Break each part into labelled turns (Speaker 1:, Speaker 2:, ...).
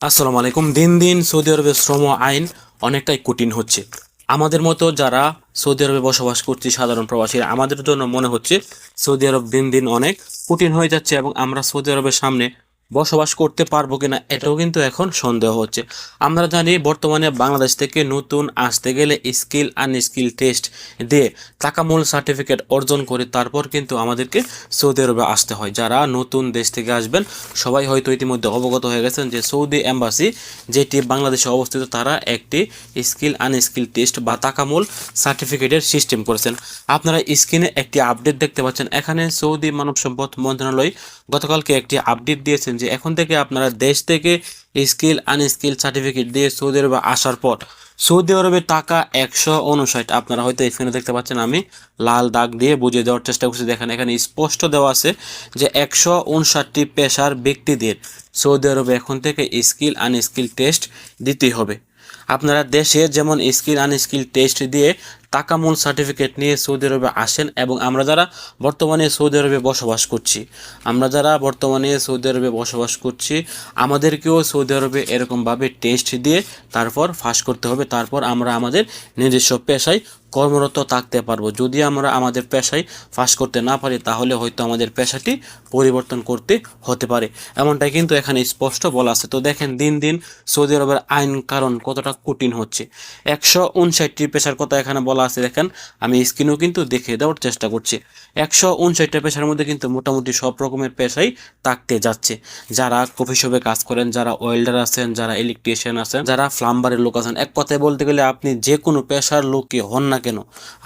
Speaker 1: আসসালামু আলাইকুম। দিন দিন সৌদি আরবের শ্রম আইন অনেকটাই কঠিন হচ্ছে। আমাদের মতো যারা সৌদি আরবে বসবাস করছি, সাধারণ প্রবাসী আমাদের জন্য মনে হচ্ছে সৌদি আরব দিন দিন অনেক কঠিন হয়ে যাচ্ছে এবং আমরা সৌদি আরবের সামনে বসবাস করতে পারব কিনা এটাও কিন্তু এখন সন্দেহ হচ্ছে। আমরা জানি বর্তমানে বাংলাদেশ থেকে নতুন আসতে গেলে স্কিল আনস্কিল টেস্ট দিয়ে টাকামূল সার্টিফিকেট অর্জন করে তারপর কিন্তু আমাদেরকে সৌদি আরবে আসতে হয়। যারা নতুন দেশ থেকে আসবেন, সবাই হয়তো ইতিমধ্যে অবগত হয়ে গেছেন যে সৌদি এম্বাসি যেটি বাংলাদেশে অবস্থিত, তারা একটি স্কিল আনস্কিল টেস্ট বা টাকামূল সার্টিফিকেটের সিস্টেম করেছেন। আপনারা স্ক্রিনে একটি আপডেট দেখতে পাচ্ছেন। এখানে সৌদি মানব সম্পদ মন্ত্রণালয় গতকালকে একটি আপডেট দিয়েছেন যে এখন থেকে আপনারা দেশ থেকে স্কিল আনস্কিল সার্টিফিকেট দিয়ে সৌদি আরবে আসার পর, সৌদি আরবে টাকা একশো উনষাট আপনারা হয়তো এখানে দেখতে পাচ্ছেন আমি লাল দাগ দিয়ে বুঝিয়ে দেওয়ার চেষ্টা করছি। দেখেন, এখানে স্পষ্ট দেওয়া আছে যে একশো উনষাটটি পেশার ব্যক্তিদের সৌদি আরবে এখন থেকে স্কিল আনস্কিল টেস্ট দিতেই হবে। আপনারা দেশে যেমন স্কিল আনস্কিল টেস্ট দিয়ে টাকামূল সার্টিফিকেট নিয়ে সৌদি আরবে আসেন এবং আমরা যারা বর্তমানে সৌদি আরবে বসবাস করছি, আমরা যারা বর্তমানে সৌদি আরবে বসবাস করছি, আমাদেরকেও সৌদি আরবে এরকমভাবে টেস্ট দিয়ে তারপর ফাঁস করতে হবে, তারপর আমরা আমাদের নিজস্ব পেশায় কর্মরত থাকতে পারব। যদি আমরা আমাদের পেশায় ফাঁস করতে না পারি, তাহলে হয়তো আমাদের পেশাটি পরিবর্তন করতে হতে পারে। এমনটাই কিন্তু এখানে স্পষ্ট বলা আছে। তো দেখেন, দিন দিন সৌদি আরবের আইন কারণ কতটা কঠিন হচ্ছে। একশো উনষাটটি পেশার কথা এখানে বলা আছে, দেখেন, আমি স্ক্রিনেও কিন্তু দেখে দেওয়ার চেষ্টা করছি। একশো উনষাটটা পেশার মধ্যে কিন্তু মোটামুটি সব রকমের পেশাই থাকতে যাচ্ছে। যারা কফি শপে কাজ করেন, যারা ওয়েল্ডার আছেন, যারা ইলেকট্রিশিয়ান আছেন, যারা প্লাম্বারের লোক আছেন, এক কথায় বলতে গেলে আপনি যে কোনো পেশার লোকই হন না কেন,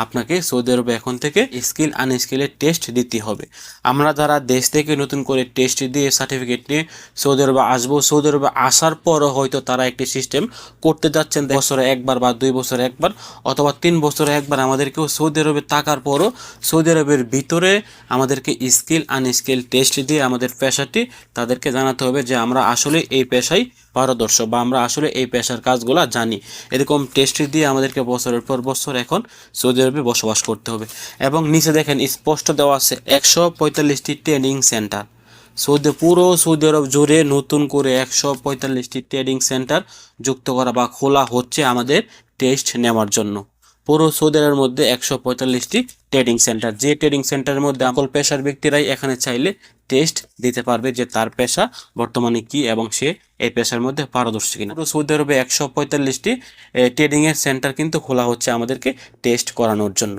Speaker 1: আপনাকে সৌদি আরবে এখন থেকে স্কিল আনস্কিলের টেস্ট দিতে হবে। আমরা যারা দেশ থেকে নতুন করে টেস্ট দিয়ে সার্টিফিকেট নিয়ে সৌদি আরবে আসব, সৌদি আরবে আসার পরও হয়তো তারা একটি সিস্টেম করতে যাচ্ছেন, বছরে একবার বা দুই বছরে একবার, অথবা তিন বছরে একবার আমাদেরকেও সৌদি আরবে থাকার পরও সৌদি আরবের ভিতরে আমাদেরকে স্কিল, আনস্কিল টেস্ট দিয়ে আমাদের পেশাটি তাদেরকে জানাতে হবে যে আমরা আসলে এই পেশায় পারদর্শক বা আমরা আসলে এই পেশার কাজগুলো জানি। এরকম টেস্ট দিয়ে আমাদেরকে বছরের পর বছর এখন সৌদি আরবে বসবাস করতে হবে। এবং নিচে দেখেন, স্পষ্ট দেওয়া আছে, একশো পঁয়তাল্লিশটি ট্রেনিং সেন্টার। সৌদি, পুরো সৌদি আরব জুড়ে নতুন করে একশো পঁয়তাল্লিশটি ট্রেনিং সেন্টার যুক্ত করা বা খোলা হচ্ছে আমাদের টেস্ট নেওয়ার জন্য। পুরো সৌদি আরবের মধ্যে একশো পঁয়তাল্লিশটি ট্রেডিং সেন্টার যে ট্রেডিং সেন্টারের মধ্যে সকল পেশার ব্যক্তিরাই এখানে চাইলে টেস্ট দিতে পারবে যে তার পেশা বর্তমানে কি এবং সে এই পেশার মধ্যে পারদর্শী কিনা। সৌদি আরবে একশো পঁয়তাল্লিশটি ট্রেডিংয়ের সেন্টার কিন্তু খোলা হচ্ছে আমাদেরকে টেস্ট করানোর জন্য।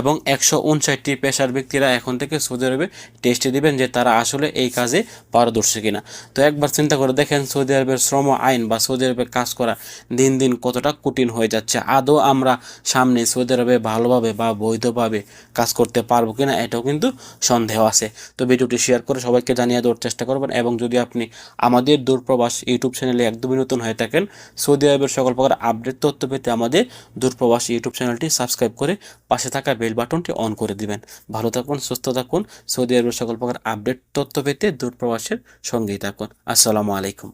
Speaker 1: এবং একশো উনষাটটি পেশার ব্যক্তিরা এখন থেকে সৌদি আরবে টেস্ট দিবেন যে তারা আসলে এই কাজে পারদর্শী কিনা। তো একবার চিন্তা করে দেখেন সৌদি আরবের শ্রম আইন বা সৌদি আরবে কাজ করা দিন দিন কতটা কঠিন হয়ে যাচ্ছে। আদৌ আমরা সামনে সৌদি আরবে ভালোভাবে বা বৈধভাবে কাজ করতে পারব কিনা এটাও কিন্তু সন্দেহ আছে। তো ভিডিওটি শেয়ার করে সবাইকে জানিয়ে দেওয়ার চেষ্টা করবেন এবং যদি আপনি আমাদের দূরপ্রবাস ইউটিউব চ্যানেলে একদমই নতুন হয়ে থাকেন, সৌদি আরবের সকল প্রকার আপডেট তথ্য পেতে আমাদের দূরপ্রবাস ইউটিউব চ্যানেলটি সাবস্ক্রাইব করে পাশে থাকা বেল বাটনটি অন করে দিবেন। ভালো থাকুন, সুস্থ থাকুন, সৌদি আরবের সকল প্রকার আপডেট তথ্য পেতে দূরপ্রবাসের সঙ্গেই থাকুন। আসসালামু আলাইকুম।